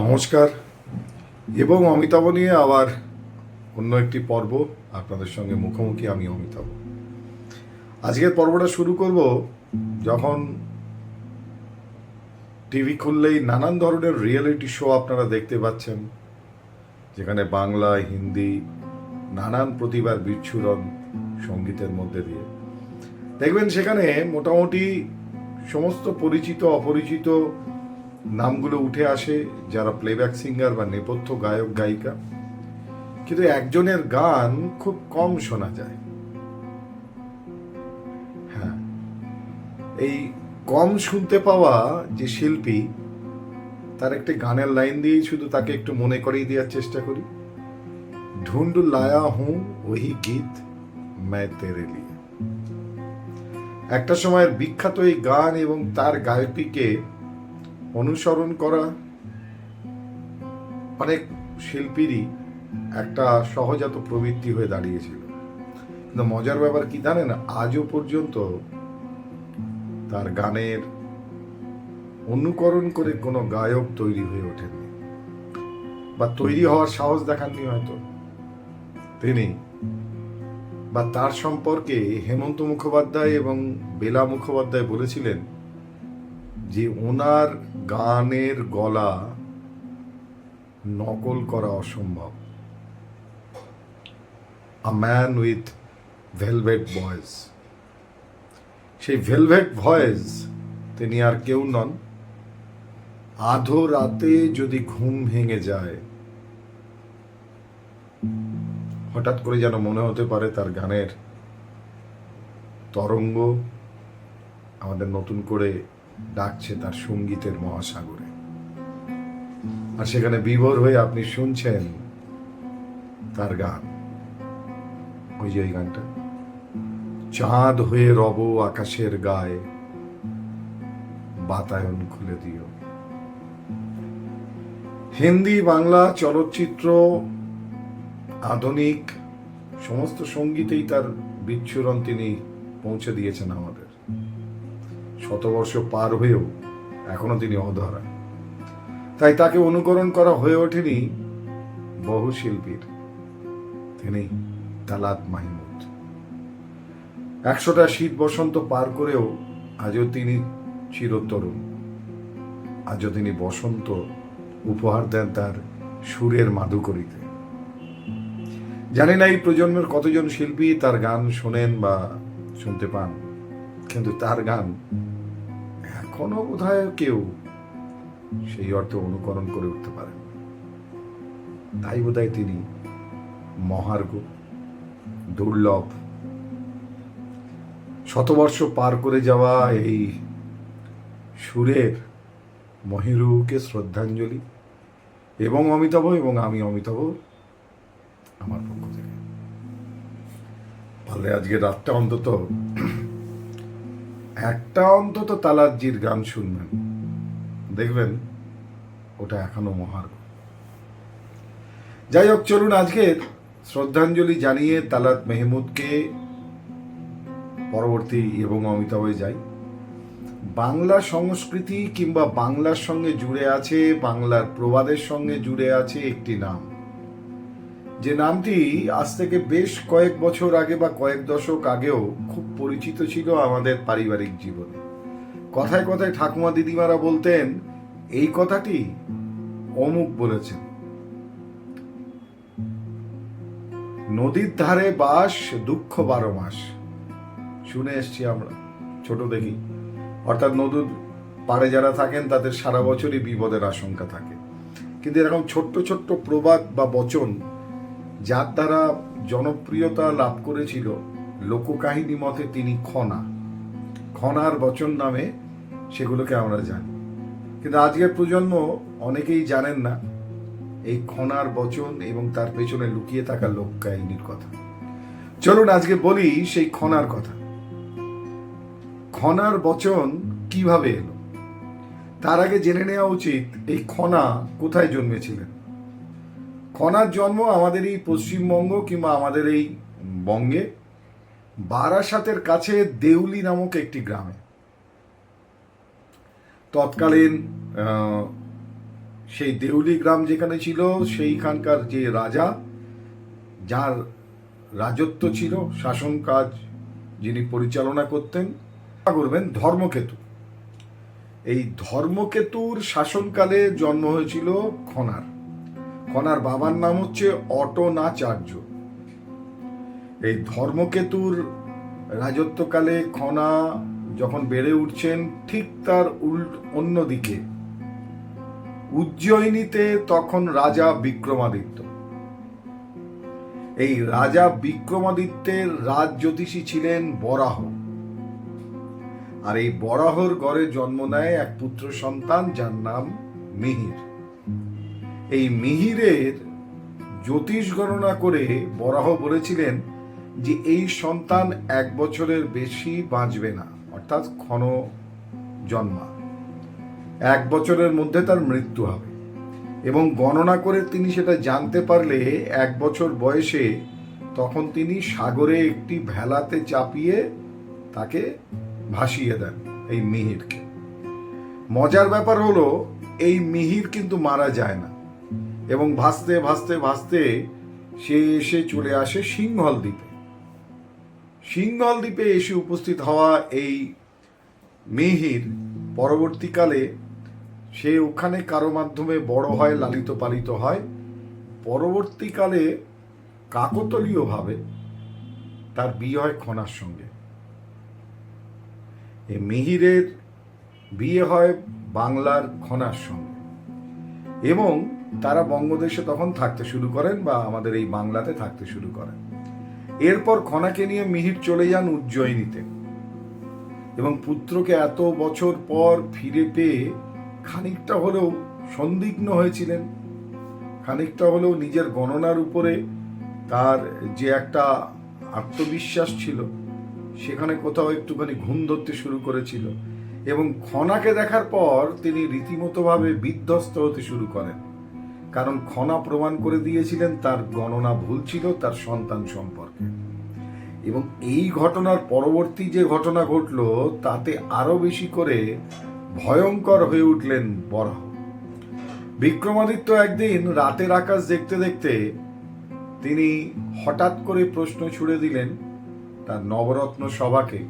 নমস্কার। এবং অমিতাভ নিয়ে আবার অন্য একটি পর্ব আপনাদের সঙ্গে মুখোমুখি আমি অমিতাভ। আজকের পর্বটা শুরু করব যখন টিভি খুললেই নানান ধরনের রিয়েলিটি শো আপনারা দেখতে পাচ্ছেন, যেখানে বাংলা, হিন্দি, নানান প্রতিভার বিচ্ছুরণ সঙ্গীতের মধ্যে দিয়ে। দেখবেন সেখানে মোটামুটি সমস্ত পরিচিত, অপরিচিত নামগুলো উঠে আসে যারা প্লেব্যাক সিঙ্গার বা নেপথ্য গায়ক, গায়িকা। কিন্তু একজনের গান খুব কম শোনা যায়। হ্যাঁ এই কম শুনতে পাওয়া যে শিল্পী, তার একটি গানের লাইন দিয়েই শুধু তাকে একটু মনে করিয়ে দেওয়ার চেষ্টা করি। ঢুন্ডু লায়া হুঁ, ওহি গীত ম্যায় তেরে একটা সময়ের বিখ্যাত এই গান এবং তার গায়কটিকে অনুসরণ করা। অনেক শিল্পীরই একটা সহজাত প্রবৃত্তি হয়ে দাঁড়িয়েছিল। কিন্তু মজার ব্যাপার কি জানেন? আজও পর্যন্ত তার গানের অনুকরণ করে কোনো গায়ক তৈরি হয়ে ওঠেননি। বা তৈরি হওয়ার সাহস দেখাননি হয়তো তিনি। বা তার সম্পর্কে হেমন্ত মুখোপাধ্যায় এবং বেলা মুখোপাধ্যায় বলেছিলেন যে ওনার গানের গলা নকল করা অসম্ভব। A man with velvet voice সেই ভেলভেট ভয়েস তিনি আর কেউ নন। আধো রাতে যদি ঘুম ভেঙে যায়, হঠাৎ করে যেন মনে হতে পারে তার গানের তরঙ্গ আমাদের নতুন করে ডাকছে তার সঙ্গীতের মহাসাগরে। আর সেখানে বিভোর হয়ে আপনি শুনছেন তার গান। ওই যে গানটা। চাঁদ হয়ে রব আকাশের গায়ে, বাতায়ন খুলে দিও। হিন্দি, বাংলা চলচ্চিত্র, আধুনিক, সমস্ত সঙ্গীতেই তার বিচ্ছুরণ তিনি পৌঁছে দিয়েছেন আমাদের। শতবর্ষ পার হয়েও এখনও তিনি অধরা। তাই তাকে অনুকরণ করা হয়ে ওঠেনি বহু শিল্পীর। তিনি তালাত মাহমুদ। একশোটা শীত বসন্ত পার করেও আজও তিনি চিরতরুণ। আজও তিনি বসন্ত উপহার দেন তার সুরের মাধুকরীতে। জানি না এই প্রজন্মের কতজন শিল্পী তার গান শোনেন বা শুনতে পান। কিন্তু তার গান এখনও বোধহয় কেউ সেই অর্থে অনুকরণ করে উঠতে পারেন। তাই বোধহয় তিনি মহার্ঘ, দুর্লভ, শতবর্ষ পার করে যাওয়া এই সুরের মহিরুকে শ্রদ্ধাঞ্জলি। এবং অমিতাভ, এবং আমি অমিতাভ আমার পক্ষ থেকে। পারলে আজকে রাতটা অন্তত একটা অন্তত তালাজ্জির গান শুনবেন। দেখবেন ওটা এখনও মহার্ঘ। যাই হোক, চলুন আজকের শ্রদ্ধাঞ্জলি জানিয়ে তালাত মেহমুদকে পরবর্তী এবং অমিতাভে যাই। বাংলা সংস্কৃতি কিংবা বাংলার সঙ্গে জুড়ে আছে, বাংলার প্রবাদের সঙ্গে জুড়ে আছে একটি নাম। যে নামটি আজ থেকে বেশ কয়েক বছর আগে বা কয়েক দশক আগেও খুব পরিচিত ছিল আমাদের পারিবারিক জীবনে। কথায় কথায় ঠাকুমা দিদিমারা বলতেন, এই কথাটি অমুক বলেছেন। নদীর ধারে বাস, দুঃখ বারো মাস। শুনে এসছি আমরা, ছোট দেখি। অর্থাৎ নদীর পাড়ে যারা থাকেন, তাদের সারা বছরই বিপদের আশঙ্কা থাকে। কিন্তু এরকম ছোট্ট ছোট্ট প্রবাদ বা বচন যার দ্বারা জনপ্রিয়তা লাভ করেছিল লোককাহিনী মতে তিনি খনা। খনার বচন নামে সেগুলোকে আমরা জানি। কিন্তু আজকের প্রজন্ম অনেকেই জানেন না এই খনার বচন এবং তার পেছনে লুকিয়ে থাকা লোককাহিনীর কথা। চলুন আজকে বলি সেই খনার কথা। খনার বচন কীভাবে এলো? তার আগে জেনে নেওয়া উচিত এই খনা কোথায় জন্মেছিলেন? খনার জন্ম আমাদের এই পশ্চিমবঙ্গ কিংবা আমাদের এই বঙ্গে বারাসাতের কাছে দেউলি নামক একটি গ্রামে। তৎকালীন সেই দেউলি গ্রাম যেখানে ছিল, সেইখানকার যে রাজা, যার রাজত্ব ছিল, শাসন কাজ যিনি পরিচালনা করতেন করবেন ধর্মকেতু। এই ধর্মকেতুর শাসনকালে জন্ম হয়েছিল খনার। খনার বাবার নাম হচ্ছে অটনাচার্য। এই ধর্মকেতুর রাজত্বকালে খনা যখন বেড়ে উঠছেন, ঠিক তার উল্ট অন্যদিকে উজ্জয়িনীতে তখন রাজা বিক্রমাদিত্য। এই রাজা বিক্রমাদিত্যের রাজ জ্যোতিষী ছিলেন বরাহ। আর এই বরাহর গড়ে জন্ম নেয় এক পুত্র সন্তান যার নাম মিহির। এই মিহিরের জ্যোতিষ গণনা করে বরাহ বলেছিলেন যে এই সন্তান এক বছরের বেশি বাঁচবে না, অর্থাৎ ক্ষণ জন্মা। এক বছরের মধ্যে তার মৃত্যু হবে। এবং গণনা করে তিনি সেটা জানতে পারলে এক বছর বয়সে তখন তিনি সাগরে একটি ভেলাতে চাপিয়ে তাকে ভাসিয়ে দেন এই মিহিরকে। মজার ব্যাপার হলো, এই মিহির কিন্তু মারা যায় না। এবং ভাসতে ভাসতে ভাসতে সে এসে চলে আসে সিংহল দ্বীপে। সিংহল দ্বীপে এসে উপস্থিত হওয়া এই মিহির পরবর্তীকালে সে ওখানে কারও মাধ্যমে বড় হয়, লালিত পালিত হয়। পরবর্তীকালে কাকতলীয়ভাবে তার বিয়ে হয় খনার সঙ্গে। এই মিহিরের বিয়ে হয় বাংলার খনার সঙ্গে এবং তারা বঙ্গদেশে তখন থাকতে শুরু করেন বা আমাদের এই বাংলাতে থাকতে শুরু করেন। এরপর খনাকে নিয়ে মিহির চলে যান উজ্জয়িনীতে। এবং পুত্রকে এত বছর পর ফিরে পেয়ে খানিকটা হলেও সন্দিগ্ন হয়েছিলেন। খানিকটা হলেও নিজের গণনার উপরে তার যে একটা আত্মবিশ্বাস ছিল, সেখানে কোথাও একটুখানি ঘুম ধরতে শুরু করেছিল। এবং খনাকে দেখার পর তিনি রীতিমতোভাবে বিধ্বস্ত হতে শুরু করেন। কারণ খনা প্রমাণ করে দিয়েছিলেন তার গণনা ভুল ছিল তার সন্তান সম্পর্কে। এবং এই ঘটনার পরবর্তী যে ঘটনা ঘটল, তাতে আরও বেশি করে ভয়ঙ্কর হয়ে উঠলেন বরাহ বিক্রমাদিত্য একদিন রাতের আকাশ দেখতে দেখতে তিনি হঠাৎ করে প্রশ্ন ছুড়ে দিলেন তার নবরত্ন সভাকে,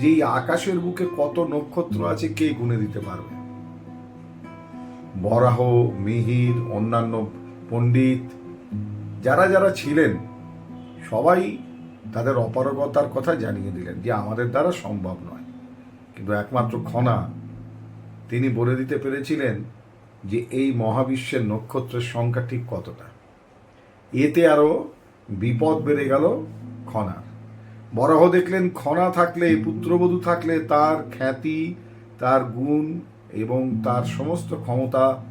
যে আকাশের বুকে কত নক্ষত্র আছে কে গুনে দিতে পারবে? বরাহ, মিহির, অন্যান্য পণ্ডিত, যারা যারা ছিলেন, সবাই তাদের অপারগতার কথা জানিয়ে দিলেন যে আমাদের দ্বারা সম্ভব নয়। কিন্তু একমাত্র খনা, তিনি বলে দিতে পেরেছিলেন যে এই মহাবিশ্বের নক্ষত্রের সংখ্যা ঠিক কতটা। এতে আরও বিপদ বেড়ে গেল খনার। বরাহ দেখলেন খনা থাকলে, পুত্রবধূ থাকলে তার খ্যাতি, তার গুণ এবং তার সমস্ত ক্ষমতা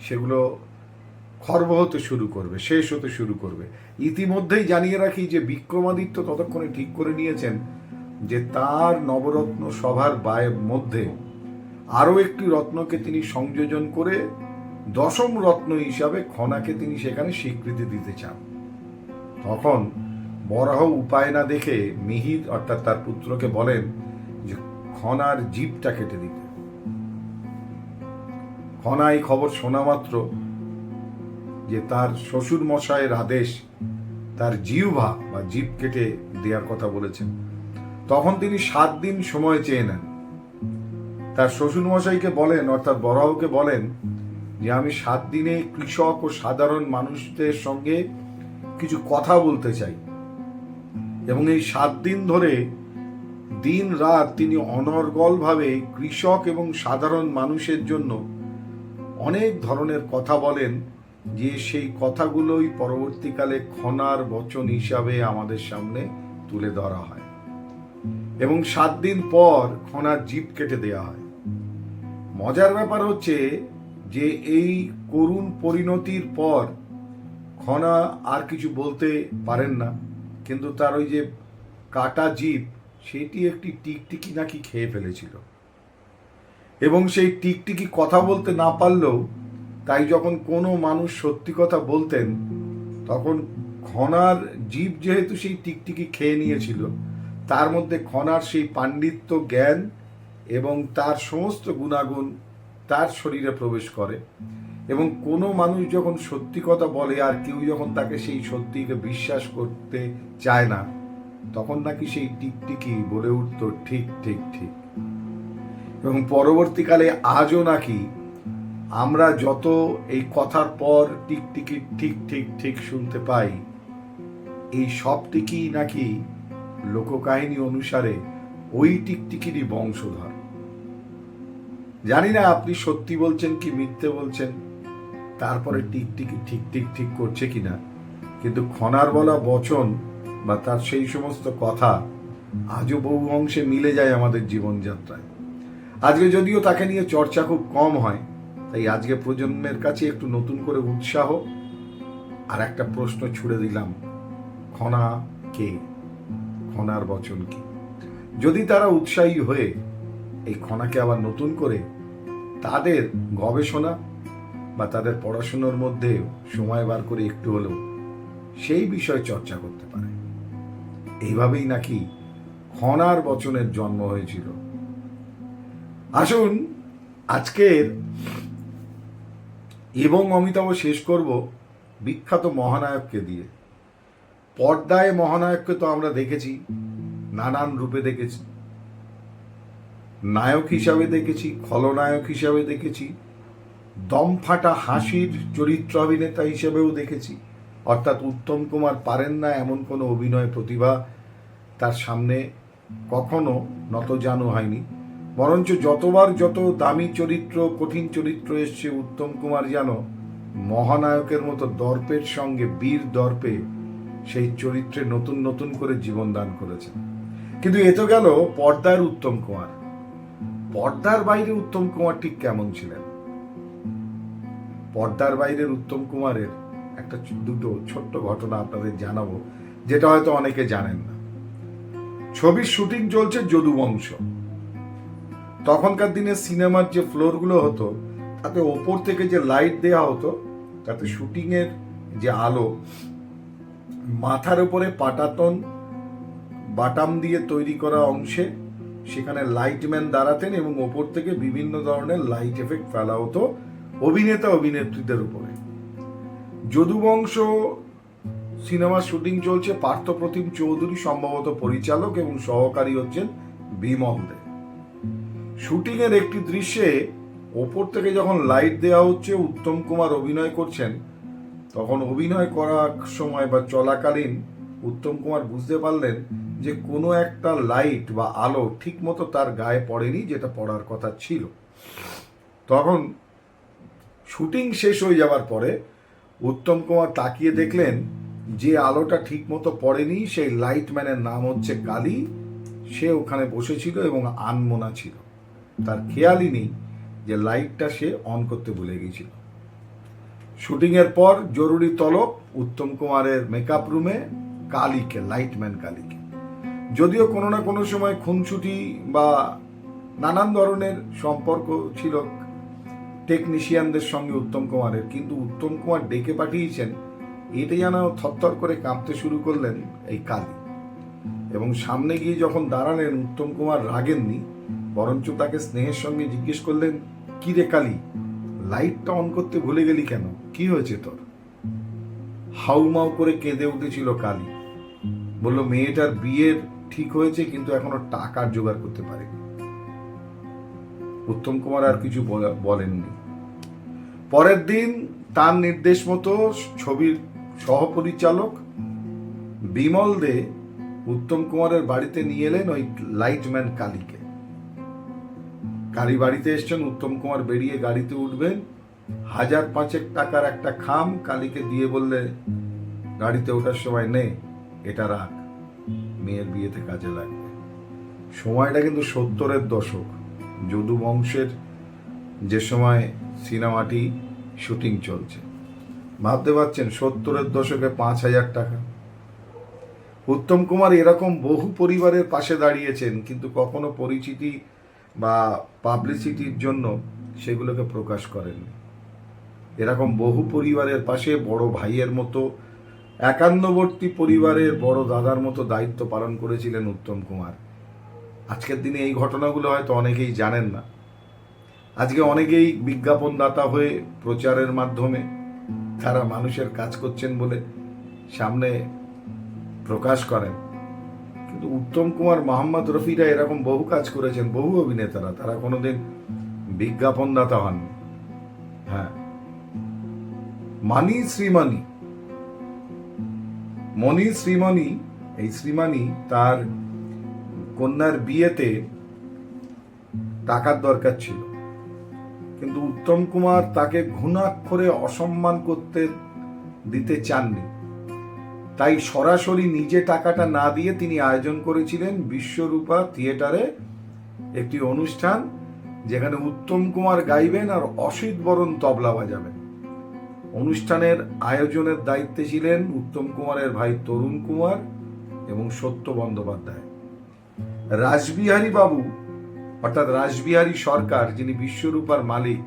সেগুলো খর্ব হতে শুরু করবে, শেষ হতে শুরু করবে। ইতিমধ্যেই জানিয়ে রাখি যে বিক্রমাদিত্য ততক্ষণে ঠিক করে নিয়েছেন যে তার নবরত্ন সভার বায়ের মধ্যে আরও একটি রত্নকে তিনি সংযোজন করে দশম রত্ন হিসাবে খনাকে তিনি সেখানে স্বীকৃতি দিতে চান। তখন বরাহ উপায় না দেখে মিহির অর্থাৎ তার পুত্রকে বলেন যে খনার জীবটা কেটে দিতে। খনা এই খবর শোনা মাত্র যে তার শ্বশুর মশাইয়ের আদেশ তার জিহ্বা বা জীব কেটে দেওয়ার কথা বলেছেন। তখন তিনি সাত দিন সময় চেয়ে নেন। তার শ্বশুর মশাইকে বলেন, অর্থাৎ বরাহকে বলেন যে, আমি সাত দিনে কৃষক ও সাধারণ মানুষদের সঙ্গে কিছু কথা বলতে চাই। এবং এই সাত দিন ধরে দিন রাত তিনি অনর্গলভাবে কৃষক এবং সাধারণ মানুষের জন্য অনেক ধরনের কথা বলেন যে সেই কথাগুলোই পরবর্তীকালে খনার বচন হিসাবে আমাদের সামনে তুলে ধরা হয়। এবং সাত দিন পর খনার জীব কেটে দেওয়া হয়। মজার ব্যাপার হচ্ছে যে এই করুণ পরিণতির পর খনা আর কিছু বলতে পারেন না, কিন্তু তার ওই যে কাটা জীব, সেটি একটি টিকটিকি নাকি খেয়ে ফেলেছিল। এবং সেই টিকটিকি কথা বলতে না পারলেও তাই যখন কোনো মানুষ সত্যি কথা বলতেন, তখন খনার জীব যেহেতু সেই টিকটিকি খেয়ে নিয়েছিল, তার মধ্যে খনার সেই পাণ্ডিত্য জ্ঞান এবং তার সমস্ত গুণাগুণ তার শরীরে প্রবেশ করে। এবং কোনো মানুষ যখন সত্যি কথা বলে আর কেউ যখন তাকে সেই সত্যিকে বিশ্বাস করতে চায় না, তখন নাকি সেই টিকটিকি বলে উঠতো, ঠিক ঠিক ঠিক। এবং পরবর্তীকালে আজও নাকি আমরা যত এই কথার পর টিক টিকটিকি ঠিক ঠিক ঠিক শুনতে পাই, এই সবটিকি নাকি লোককাহিনী অনুসারে ওই টিকটিকিরই বংশধর। জানি না আপনি সত্যি বলছেন কি মিথ্যে বলছেন, তারপরে টিকটিকি ঠিক ঠিক ঠিক করছে কিনা, কিন্তু খনার বলা বচন বা তার সেই সমস্ত কথা আজও বহু অংশে মিলে যায় আমাদের জীবনযাত্রায়। আজকে যদিও তাকে নিয়ে চর্চা খুব কম হয়, তাই আজকে প্রজন্মের কাছে একটু নতুন করে উৎসাহ আর একটা প্রশ্ন ছুড়ে দিলাম, খনা কে? খনার বচন কি? যদি তারা উৎসাহী হয়ে এই খনাকে আবার নতুন করে তাদের গবেষণা বা তাদের পড়াশুনোর মধ্যে সময় বার করে একটু হলেও সেই বিষয়ে চর্চা করতে পারে। এইভাবেই নাকি খনার বচনের জন্ম হয়েছিল। আসুন, আজকের এবং অমিতাভ শেষ করব বিখ্যাত মহানায়ককে দিয়ে। পর্দায় মহানায়ককে তো আমরা দেখেছি, নানান রূপে দেখেছি। নায়ক হিসাবে দেখেছি, খলনায়ক হিসাবে দেখেছি, দমফাটা হাসির চরিত্র অভিনেতা হিসেবেও দেখেছি। অর্থাৎ উত্তম কুমার পারেন না এমন কোনো অভিনয় প্রতিভা তার সামনে কখনো নতজানু হয়নি। বরঞ্চ যতবার যত দামি চরিত্র, কঠিন চরিত্র এসছে, উত্তম কুমার যেন মহানায়কের মতো দর্পের সঙ্গে বীর দর্পে সেই চরিত্রে নতুন নতুন করে জীবন দান করেছেন। কিন্তু এ তো গেল পর্দার উত্তম কুমার। পর্দার বাইরে উত্তম কুমার ঠিক কেমন ছিলেন? পর্দার বাইরের উত্তম কুমারের একটা দুটো ছোট্ট ঘটনা আপনাদের জানাব, যেটা হয়তো অনেকে জানেন না। ছবির শুটিং চলছে যদুবংশ। তখনকার দিনে সিনেমার যে ফ্লোরগুলো হতো, তাতে ওপর থেকে যে লাইট দেওয়া হতো, তাতে শুটিংয়ের যে আলো, মাথার উপরে পাটাতন, বাটাম দিয়ে তৈরি করা অংশে সেখানে লাইটম্যান দাঁড়াতেন এবং ওপর থেকে বিভিন্ন ধরনের লাইট এফেক্ট ফেলা হতো অভিনেতা অভিনেত্রীদের উপরে। যদুবংশ সিনেমার শুটিং চলছে পার্থপ্রতিম চৌধুরী, সম্ভবত পরিচালক এবং সহকারী হচ্ছেন বিমল দে। শুটিং এর একটি দৃশ্যে ওপর থেকে যখন লাইট দেওয়া হচ্ছে, উত্তম কুমার অভিনয় করছেন, তখন অভিনয় করার সময় বা চলাকালীন উত্তম কুমার বুঝতে পারলেন যে কোনো একটা লাইট বা আলো ঠিকমতো তার গায়ে পড়েনি, যেটা পড়ার কথা ছিল। তখন শুটিং শেষ হয়ে যাওয়ার পরে উত্তম কুমার তাকিয়ে দেখলেন যে আলোটা ঠিকমতো পড়েনি, সেই লাইটম্যানের নাম হচ্ছে কালী। সে ওখানে বসেছিল এবং আনমোনা ছিল। তার খেয়ালই নেই যে লাইটটা সে অন করতে ভুলে গিয়েছিল। শুটিংয়ের পর জরুরি তলব উত্তম কুমারের মেকআপ রুমে কালীকে লাইটম্যান কালীকে। যদিও কোনো না কোনো সময় খুনছুটি বা নানান ধরনের সম্পর্ক ছিল টেকনিশিয়ানদের সঙ্গে উত্তম কুমারের, কিন্তু উত্তম কুমার ডেকে পাঠিয়েছেন, এটা যেন থরথর করে কাঁপতে শুরু করলেন এই কালী। এবং সামনে গিয়ে যখন দাঁড়ালেন উত্তম কুমার রাগেননি, বরঞ্চ তাকে স্নেহের সঙ্গে জিজ্ঞেস করলেন, কি রে কালি, লাইটটা অন করতে ভুলে গেলি কেন? কি হয়েছে তোর? হাউমাউ করে কেঁদে উঠেছিল কালী। বলল, মেয়েটার বিয়ের ঠিক হয়েছে, কিন্তু এখনও টাকার জোগাড় করতে পারেনি। উত্তম কুমার আর কিছু বলা- বলেননি। পরের দিন তার নির্দেশ মতো ছবির সহপরিচালক বিমল দে উত্তম কুমারের বাড়িতে নিয়ে এলেন ওই লাইটম্যান কালীকে। কালী বাড়িতে এসছেন, উত্তম কুমার বেরিয়ে গাড়িতে উঠবেন। হাজার পাঁচেক টাকার একটা খাম কালীকে দিয়ে বললে, গাড়িতে ওঠার সময় নে, এটা রাখ, মেয়ের বিয়েতে কাজে লাগবে। সময়টা কিন্তু সত্তরের দশক। যদু বংশের যে সময় সিনেমাটি শুটিং চলছে। ভাবতে পারছেন, সত্তরের দশকে পাঁচ হাজার টাকা। উত্তম কুমার এরকম বহু পরিবারের পাশে দাঁড়িয়েছেন, কিন্তু কখনো পরিচিতি বা পাবলিসিটির জন্য সেগুলোকে প্রকাশ করেননি। এরকম বহু পরিবারের পাশে বড় ভাইয়ের মতো, একান্নবর্তী পরিবারের বড় দাদার মতো দায়িত্ব পালন করেছিলেন উত্তম কুমার। আজকের দিনে এই ঘটনাগুলো হয়তো অনেকেই জানেন না। আজকে অনেকেই বিজ্ঞাপনদাতা হয়ে প্রচারের মাধ্যমে তারা মানুষের কাজ করছেন বলে সামনে প্রকাশ করেন। কিন্তু উত্তম কুমার মোহাম্মদ রফিরা এরকম বহু কাজ করেছেন, বহু অভিনেতারা। তারা কোনোদিন বিজ্ঞাপনদাতা হন হ্যাঁ। মানি শ্রীমানি। মণি শ্রীমণি, এই শ্রীমানি তার কন্যার বিয়েতে টাকার দরকার ছিল। কিন্তু উত্তম কুমার তাকে ঘুণাক্ষরে অসম্মান করতে দিতে চাননি। তাই সরাসরি নিজে টাকাটা না দিয়ে তিনি আয়োজন করেছিলেন বিশ্বরূপা থিয়েটারে একটি অনুষ্ঠান যেখানে উত্তম কুমার গাইবেন আর অসিত বরণ তবলা বাজাবেন। অনুষ্ঠানের আয়োজনের দায়িত্বে ছিলেন উত্তম কুমারের ভাই তরুণ কুমার এবং সত্য বন্দ্যোপাধ্যায়। রাসবিহারী বাবু, অর্থাৎ রাসবিহারী সরকার যিনি বিশ্বরূপার মালিক,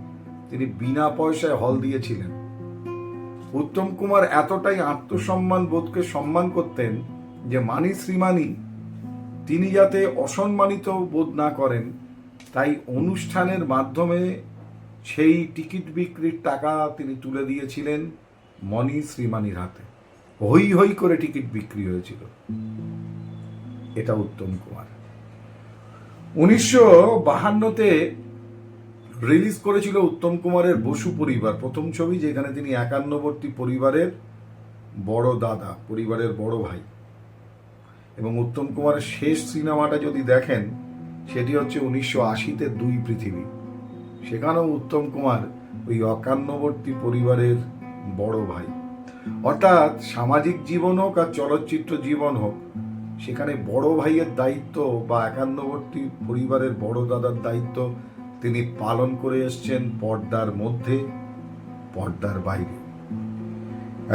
তিনি বিনা পয়সায় হল দিয়েছিলেন। উত্তম কুমার এতটাই আত্মসম্মান বোধকে সম্মান করতেন যে মানি শ্রীমানি, তিনি যাতে অসম্মানিত বোধ না করেন, তাই অনুষ্ঠানের মাধ্যমে সেই টিকিট বিক্রির টাকা তিনি তুলে দিয়েছিলেন মণি শ্রীমানির হাতে। হই হই করে টিকিট বিক্রি হয়েছিল। এটা উত্তম কুমার। উনিশশো বাহান্নতে রিলিজ করেছিল উত্তম কুমারের বসু পরিবার। প্রথম ছবি যেখানে তিনি একান্নবর্তী পরিবারের বড় দাদা, পরিবারের বড় ভাই। এবং উত্তম কুমারের শেষ সিনেমাটা যদি দেখেন, সেটি হচ্ছে উনিশশো আশিতে দুই পৃথিবী। সেখানেও উত্তম কুমার ওই একান্নবর্তী পরিবারের বড় ভাই। অর্থাৎ সামাজিক জীবন হোক আর চলচ্চিত্র জীবন হোক, সেখানে বড় ভাইয়ের দায়িত্ব বা একান্নবর্তী পরিবারের বড় দাদার দায়িত্ব তিনি পালন করে এসছেন পর্দার মধ্যে, পর্দার বাইরে।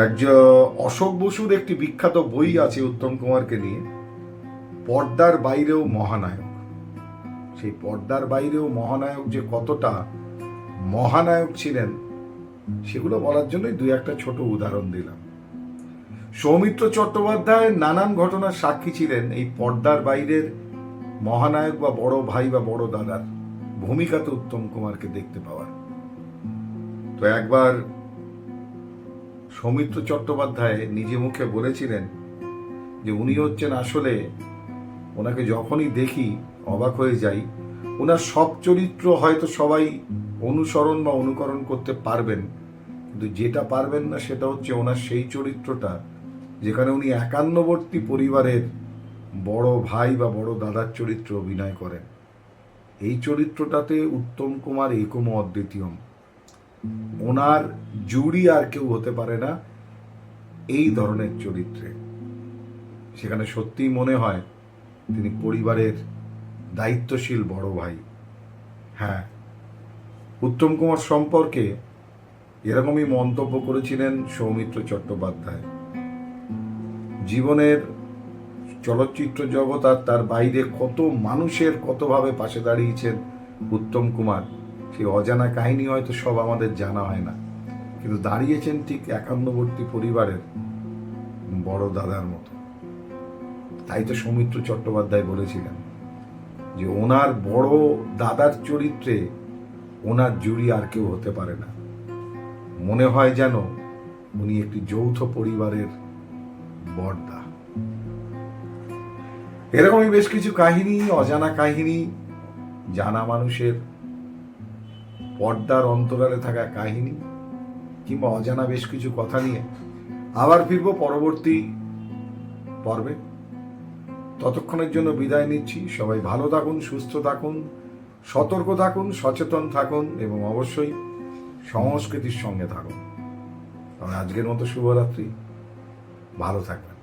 একজন অশোক বসুর একটি বিখ্যাত বই আছে উত্তম কুমারকে নিয়ে, পর্দার বাইরেও মহানায়ক। সেই পর্দার বাইরেও মহানায়ক যে কতটা মহানায়ক ছিলেন, সেগুলো বলার জন্যই দুই একটা ছোট উদাহরণ দিলাম। সৌমিত্র চট্টোপাধ্যায় নানান ঘটনার সাক্ষী ছিলেন এই পর্দার বাইরের মহানায়ক বা বড় ভাই বা বড় দাদার। ভূমিকাতে উত্তম কুমারকে দেখতে পাওয়ার। তো একবার সৌমিত্র চট্টোপাধ্যায় নিজে মুখে বলেছিলেন যে উনি হচ্ছেন আসলে ওনাকে যখনই দেখি অবাক হয়ে যাই ওনার সব চরিত্র হয়তো সবাই অনুসরণ বা অনুকরণ করতে পারবেন, কিন্তু যেটা পারবেন না সেটা হচ্ছে ওনার সেই চরিত্রটা যেখানে উনি একান্নবর্তী পরিবারের বড় ভাই বা বড় দাদার চরিত্র অভিনয় করেন। এই চরিত্রটাতে উত্তম কুমার একম অদ্বিতীয়ম ওনার জুড়ি আর কেউ হতে পারে না এই ধরনের চরিত্রে। সেখানে সত্যিই মনে হয় তিনি পরিবারের দায়িত্বশীল বড় ভাই। হ্যাঁ উত্তম কুমার সম্পর্কে এরকমই মন্তব্য করেছিলেন সৌমিত্র চট্টোপাধ্যায়। জীবনের চলচ্চিত্র জগৎ আর তার বাইরে কত মানুষের কতভাবে পাশে দাঁড়িয়েছেন উত্তম কুমার, সেই অজানা কাহিনী হয়তো সব আমাদের জানা হয় না। কিন্তু দাঁড়িয়েছেন ঠিক একান্নবর্তী পরিবারের বড় দাদার মতো। তাই তো সৌমিত্র চট্টোপাধ্যায় বলেছিলেন যে ওনার বড় দাদার চরিত্রে ওনার জুড়ি আর কেউ হতে পারে না। মনে হয় যেন উনি একটি যৌথ পরিবারের বর্দা। এরকমই বেশ কিছু কাহিনী, অজানা কাহিনী, জানা মানুষের পর্দার অন্তরালে থাকা কাহিনী কিংবা অজানা বেশ কিছু কথা নিয়ে আবার ফিরবো পরবর্তী পর্বে। ততক্ষণের জন্য বিদায় নিচ্ছি। সবাই ভালো থাকুন, সুস্থ থাকুন, সতর্ক থাকুন, সচেতন থাকুন এবং অবশ্যই সংস্কৃতির সঙ্গে থাকুন। আজকের মতো শুভরাত্রি। ভালো থাকবেন।